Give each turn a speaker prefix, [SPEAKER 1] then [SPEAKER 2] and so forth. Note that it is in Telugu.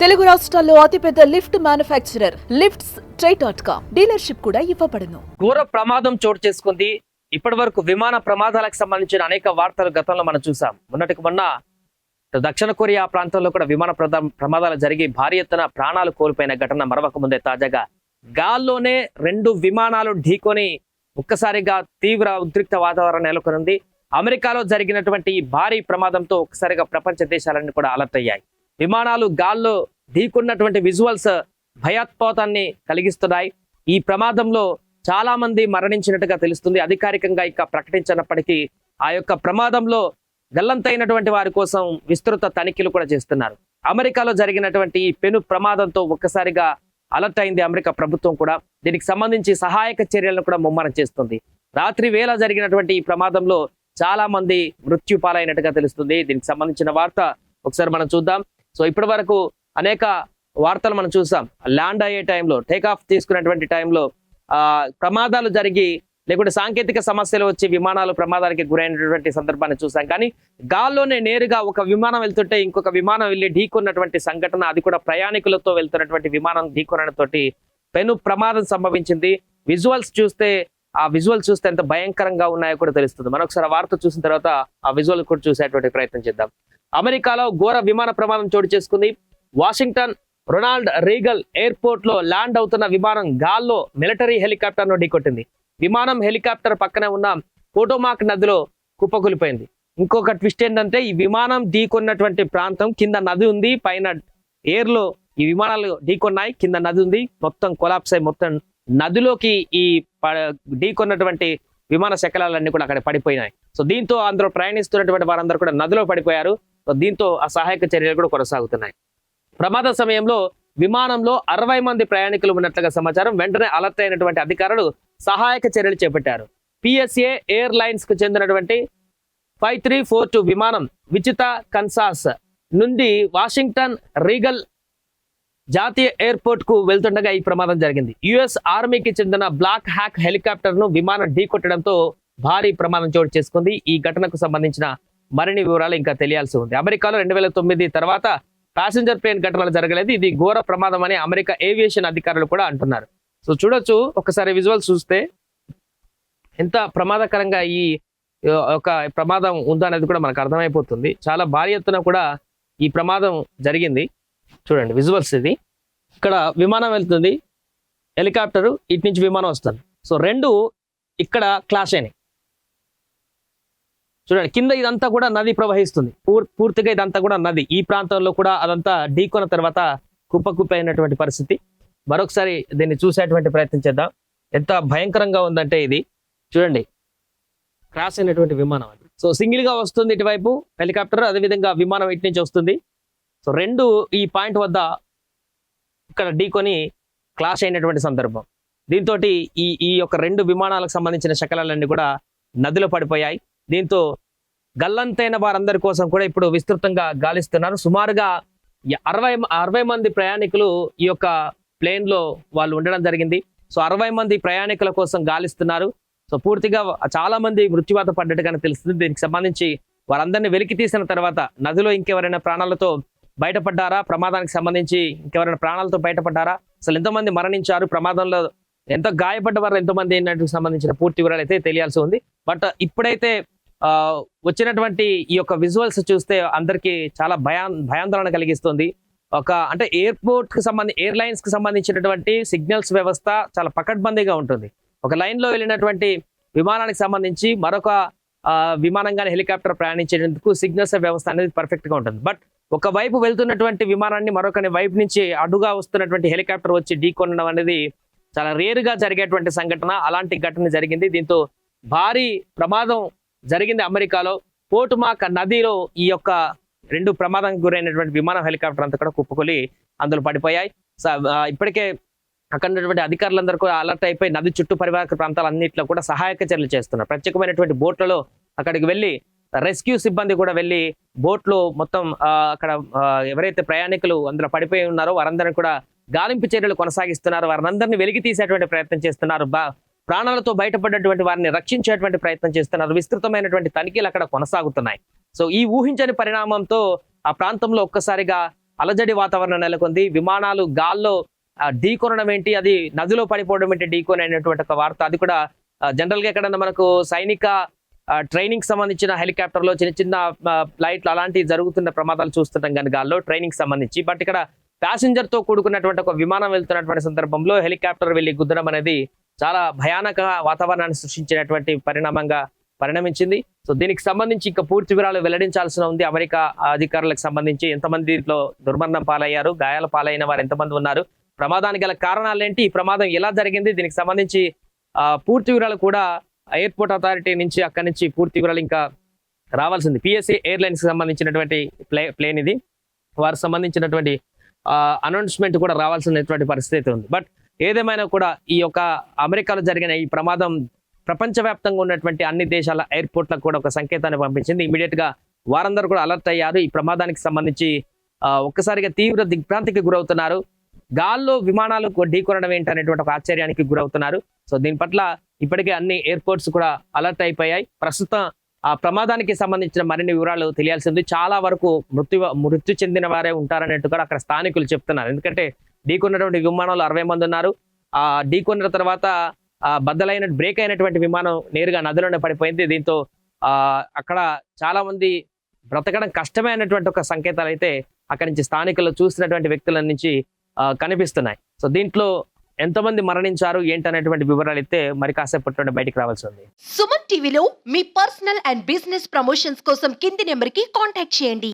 [SPEAKER 1] తెలుగు రాష్ట్రాల్లో అతిపెద్ద lift manufacturer lifts try dot com dealership కూడా ఇవ్వబడును.
[SPEAKER 2] ఘోర ప్రమాదం చోటు చేసుకుంది. ఇప్పటి వరకు విమాన ప్రమాదాలకు సంబంధించిన అనేక వార్తలు గతంలో మనం చూసాం. మొన్నటికి మొన్న దక్షిణ కొరియా ప్రాంతంలో కూడా విమాన ప్రదా- ప్రమాదాలు జరిగి భారీ ఎత్తున ప్రాణాలు కోల్పోయిన ఘటన మరవక ముందే తాజాగా. గాల్లోనే రెండు విమానాలు ఢీకొని ఒక్కసారిగా తీవ్ర ఉద్రిక్త వాతావరణం నెలకొనుంది. అమెరికాలో జరిగినటువంటి ఈ భారీ ప్రమాదంతో ఒక్కసారిగా ప్రపంచ దేశాలన్నీ కూడా అలర్ట్ అయ్యాయి. విమానాలు గాల్లో ఢీకున్నటువంటి విజువల్స్ భయాత్పోతాన్ని కలిగిస్తున్నాయి. ఈ ప్రమాదంలో చాలా మంది మరణించినట్టుగా తెలుస్తుంది. అధికారికంగా ఇక ప్రకటించినప్పటికీ ఆ యొక్క ప్రమాదంలో గల్లంతైనటువంటి వారి కోసం విస్తృత తనిఖీలు కూడా చేస్తున్నారు. అమెరికాలో జరిగినటువంటి ఈ పెను ప్రమాదంతో ఒక్కసారిగా అలర్ట్ అయింది అమెరికా ప్రభుత్వం కూడా. దీనికి సంబంధించి సహాయక చర్యలను కూడా ముమ్మరం చేస్తుంది. రాత్రి వేళ జరిగినటువంటి ఈ ప్రమాదంలో చాలా మంది మృత్యు పాలైనట్టుగా తెలుస్తుంది. దీనికి సంబంధించిన వార్త ఒకసారి మనం చూద్దాం. సో ఇప్పటి వరకు అనేక వార్తలు మనం చూసాం. ల్యాండ్ అయ్యే టైంలో టేక్ ఆఫ్ తీసుకున్నటువంటి టైంలో ప్రమాదాలు జరిగి లేకుంటే సాంకేతిక సమస్యలు వచ్చి విమానాలు ప్రమాదానికి గురైనటువంటి సందర్భాన్ని చూసాం. కానీ గాల్లోనే నేరుగా ఒక విమానం వెళ్తుంటే ఇంకొక విమానం వెళ్ళి ఢీకొన్నటువంటి సంఘటన అది కూడా ప్రయాణికులతో వెళ్తున్నటువంటి విమానం ఢీకొనడంతోటి పెను ప్రమాదం సంభవించింది. విజువల్స్ చూస్తే ఆ విజువల్స్ చూస్తే ఎంత భయంకరంగా ఉన్నాయో కూడా తెలుస్తుంది. మరొకసారి ఆ వార్త చూసిన తర్వాత ఆ విజువల్ కూడా చూసేటువంటి ప్రయత్నం చేద్దాం. అమెరికాలో ఘోర విమాన ప్రమాదం చోటు చేసుకుంది. వాషింగ్టన్ రొనాల్డ్ రీగల్ ఎయిర్పోర్ట్లో ల్యాండ్ అవుతున్న విమానం గాల్లో మిలిటరీ హెలికాప్టర్ను ఢీకొట్టింది. విమానం హెలికాప్టర్ పక్కనే ఉన్న కోటోమాక్ నదిలో కుప్పకూలిపోయింది. ఇంకొక ట్విస్ట్ ఏంటంటే ఈ విమానం ఢీకొన్నటువంటి ప్రాంతం కింద నది ఉంది. పైన ఎయిర్లో ఈ విమానాలు ఢీకొన్నాయి. కింద నది ఉంది. మొత్తం కొలాప్స్ అయి మొత్తం నదిలోకి ఈ ప- ఢీకొన్నటువంటి విమాన శకలాలన్నీ కూడా అక్కడ పడిపోయినాయి. సో దీంతో అందులో ప్రయాణిస్తున్నటువంటి వారందరూ కూడా నదిలో పడిపోయారు. దీంతో ఆ సహాయక చర్యలు కూడా కొనసాగుతున్నాయి. ప్రమాద సమయంలో విమానంలో అరవై మంది ప్రయాణికులు ఉన్నట్లుగా సమాచారం. వెంటనే అలర్ట్ అయినటువంటి అధికారులు సహాయక చర్యలు చేపట్టారు. పిఎస్ఏ ఎయిర్ లైన్స్కు చెందినటువంటి ఫైవ్ త్రీ ఫోర్ టూ విమానం విచిత కన్సాస్ నుండి వాషింగ్టన్ రీగల్ జాతీయ ఎయిర్పోర్ట్కు వెళ్తుండగా ఈ ప్రమాదం జరిగింది. యుఎస్ ఆర్మీకి చెందిన బ్లాక్ హ్యాక్ హెలికాప్టర్ను విమానం ఢీకొట్టడంతో భారీ ప్రమాదం చోటు చేసుకుంది. ఈ ఘటనకు సంబంధించిన మరిన్ని వివరాలు ఇంకా తెలియాల్సి ఉంది. అమెరికాలో రెండు వేల తొమ్మిది తర్వాత ప్యాసింజర్ ప్లేన్ ఘటనలు జరగలేదు. ఇది ఘోర ప్రమాదం అని అమెరికా ఏవియేషన్ అధికారులు కూడా అంటున్నారు. సో చూడొచ్చు. ఒకసారి విజువల్ చూస్తే ఎంత ప్రమాదకరంగా ఈ ఒక ప్రమాదం ఉందనేది కూడా మనకు అర్థమైపోతుంది. చాలా భారీ ఎత్తున కూడా ఈ ప్రమాదం జరిగింది. చూడండి విజువల్స్ ఇది. ఇక్కడ విమానం వెళ్తుంది. హెలికాప్టర్ ఇటు నుంచి విమానం వస్తుంది. సో రెండు ఇక్కడ క్లాష్ అయినాయి. చూడండి కింద ఇదంతా కూడా నది ప్రవహిస్తుంది. పూర్- పూర్తిగా ఇదంతా కూడా నది. ఈ ప్రాంతంలో కూడా అదంతా ఢీకొన్న తర్వాత కుప్ప కుప్ప అయినటువంటి పరిస్థితి. మరొకసారి దీన్ని చూసేటువంటి ప్రయత్నం చేద్దాం. ఎంత భయంకరంగా ఉందంటే ఇది. చూడండి క్రాస్ అయినటువంటి విమానం అది. సో సింగిల్గా వస్తుంది ఇటువైపు హెలికాప్టర్ అదేవిధంగా విమానం ఇటు నుంచి వస్తుంది. సో రెండు ఈ పాయింట్ వద్ద ఇక్కడ ఢీకొని క్లాష్ అయినటువంటి సందర్భం. దీంతో ఈ ఈ యొక్క రెండు విమానాలకు సంబంధించిన శకలాలన్నీ కూడా నదిలో పడిపోయాయి. దీంతో గల్లంతైన వారందరి కోసం కూడా ఇప్పుడు విస్తృతంగా గాలిస్తున్నారు. సుమారుగా అరవై అరవై మంది ప్రయాణికులు ఈ యొక్క ప్లేన్లో వాళ్ళు ఉండడం జరిగింది. సో అరవై మంది ప్రయాణికుల కోసం గాలిస్తున్నారు. సో పూర్తిగా చాలా మంది మృత్యువాత పడ్డట్టుగానే తెలుస్తుంది. దీనికి సంబంధించి వారందరినీ వెలికి తీసిన తర్వాత నదిలో ఇంకెవరైనా ప్రాణాలతో బయటపడ్డారా? ప్రమాదానికి సంబంధించి ఇంకెవరైనా ప్రాణాలతో బయటపడ్డారా? అసలు ఎంతమంది మరణించారు? ప్రమాదంలో ఎంత గాయపడ్డ వారు ఎంతమంది అయినట్టుకు సంబంధించిన పూర్తి వివరాలు అయితే తెలియాల్సి ఉంది. బట్ ఇప్పుడైతే వచ్చినటువంటి ఈ యొక్క విజువల్స్ చూస్తే అందరికీ చాలా భయా భయాందోళన కలిగిస్తుంది. ఒక అంటే ఎయిర్పోర్ట్కి సంబంధించి ఎయిర్లైన్స్కి సంబంధించినటువంటి సిగ్నల్స్ వ్యవస్థ చాలా పకడ్బందీగా ఉంటుంది. ఒక లైన్లో వెళ్ళినటువంటి విమానానికి సంబంధించి మరొక ఆ, విమానం కానీ హెలికాప్టర్ ప్రయాణించేందుకు సిగ్నల్స్ వ్యవస్థ అనేది పర్ఫెక్ట్గా ఉంటుంది. బట్ ఒక వైపు వెళ్తున్నటువంటి విమానాన్ని మరొక వైపు నుంచి అడుగా వస్తున్నటువంటి హెలికాప్టర్ వచ్చి ఢీకొనడం అనేది చాలా రేరుగా జరిగేటువంటి సంఘటన. అలాంటి ఘటన జరిగింది. దీంతో భారీ ప్రమాదం జరిగింది అమెరికాలో. పోటుమాక్ నదిలో ఈ యొక్క రెండు ప్రమాదానికి గురైనటువంటి విమానం హెలికాప్టర్ అంతా కూడా కుప్పకొలి అందులో పడిపోయాయి. ఇప్పటికే అక్కడ ఉన్నటువంటి అధికారులందరూ కూడా అలర్ట్ అయిపోయి నది చుట్టూ పరివాహక ప్రాంతాలన్నింటిలో కూడా సహాయక చర్యలు చేస్తున్నారు. ప్రత్యేకమైనటువంటి బోట్లలో అక్కడికి వెళ్ళి రెస్క్యూ సిబ్బంది కూడా వెళ్ళి బోట్లో మొత్తం అక్కడ ఎవరైతే ప్రయాణికులు అందులో పడిపోయి ఉన్నారో వారందరిని కూడా గాలింపు చర్యలు కొనసాగిస్తున్నారు. వారందరినీ వెలికి తీసేటువంటి ప్రయత్నం చేస్తున్నారు. బా ప్రాణాలతో బయటపడినటువంటి వారిని రక్షించేటువంటి ప్రయత్నం చేస్తున్నారు. విస్తృతమైనటువంటి తనిఖీలు అక్కడ కొనసాగుతున్నాయి. సో ఈ ఊహించని పరిణామంతో ఆ ప్రాంతంలో ఒక్కసారిగా అలజడి వాతావరణం నెలకొంది. విమానాలు గాల్లో ఢీకొనడం ఏంటి? అది నదిలో పడిపోవడం ఏంటి? ఢీకొని అనేటువంటి ఒక వార్త. అది కూడా జనరల్గా ఎక్కడన్నా మనకు సైనిక ట్రైనింగ్ సంబంధించిన హెలికాప్టర్లో చిన్న చిన్న ఫ్లైట్లు అలాంటివి జరుగుతున్న ప్రమాదాలు చూస్తుంటాం కానీ గాల్లో ట్రైనింగ్ సంబంధించి. బట్ ఇక్కడ ప్యాసింజర్తో కూడుకున్నటువంటి ఒక విమానం వెళ్తున్నటువంటి సందర్భంలో హెలికాప్టర్ వెళ్ళి గుద్దడం అనేది చాలా భయానక వాతావరణాన్ని సృష్టించినటువంటి పరిణామంగా పరిణమించింది. సో దీనికి సంబంధించి ఇంకా పూర్తి వివరాలు వెల్లడించాల్సిన ఉంది. అమెరికా అధికారులకు సంబంధించి ఎంతమంది దీంట్లో దుర్మరణం పాలయ్యారు గాయాల పాలైన వారు ఎంతమంది ఉన్నారు ప్రమాదానికి గల కారణాలు ఏంటి ఈ ప్రమాదం ఎలా జరిగింది దీనికి సంబంధించి పూర్తి వివరాలు కూడా ఎయిర్పోర్ట్ అథారిటీ నుంచి అక్కడి నుంచి పూర్తి వివరాలు ఇంకా రావాల్సింది. పిఎస్సి ఎయిర్లైన్స్కి సంబంధించినటువంటి ప్లే ప్లేన్ ఇది. వారికి సంబంధించినటువంటి అనౌన్స్మెంట్ కూడా రావాల్సినటువంటి పరిస్థితి ఉంది. బట్ ఏదేమైనా కూడా ఈ యొక్క అమెరికాలో జరిగిన ఈ ప్రమాదం ప్రపంచవ్యాప్తంగా ఉన్నటువంటి అన్ని దేశాల ఎయిర్పోర్ట్లకు కూడా ఒక సంకేతాన్ని పంపించింది. ఇమీడియట్గా వారందరూ కూడా అలర్ట్ అయ్యారు. ఈ ప్రమాదానికి సంబంధించి ఒక్కసారిగా తీవ్ర దిగ్భ్రాంతికి గురవుతున్నారు. గాల్లో విమానాలు ఢీకొనడం ఏంటి అనేటువంటి ఒక ఆశ్చర్యానికి గురవుతున్నారు. సో దీని పట్ల ఇప్పటికే అన్ని ఎయిర్పోర్ట్స్ కూడా అలర్ట్ అయిపోయాయి. ప్రస్తుతం ఆ ప్రమాదానికి సంబంధించిన మరిన్ని వివరాలు తెలియాల్సింది. చాలా వరకు మృత్యు మృత్యు చెందిన వారే ఉంటారన్నట్టు కూడా అక్కడ స్థానికులు చెప్తున్నారు. ఎందుకంటే ఢీకొన్నటువంటి విమానాలు అరవై మంది ఉన్నారు. ఆ ఢీకొన్న తర్వాత బద్దలైన బ్రేక్ అయినటువంటి విమానం నేరుగా నదిలోనే పడిపోయింది. దీంతో ఆ అక్కడ చాలా మంది బ్రతకడం కష్టమైనటువంటి ఒక సంకేతాలు అయితే అక్కడి నుంచి స్థానికులు చూసినటువంటి వ్యక్తుల నుంచి కనిపిస్తున్నాయి. సో దీంట్లో ఎంతమంది మరణించారు ఏంటనేటువంటి వివరాలు అయితే మరి కాసేపట్లో బయటికి రావాల్సి ఉంది.
[SPEAKER 3] సుమన్ టీవీలో మీ పర్సనల్ అండ్ బిజినెస్ ప్రమోషన్స్ కోసం కింది నెంబర్కి కాంటాక్ట్ చేయండి.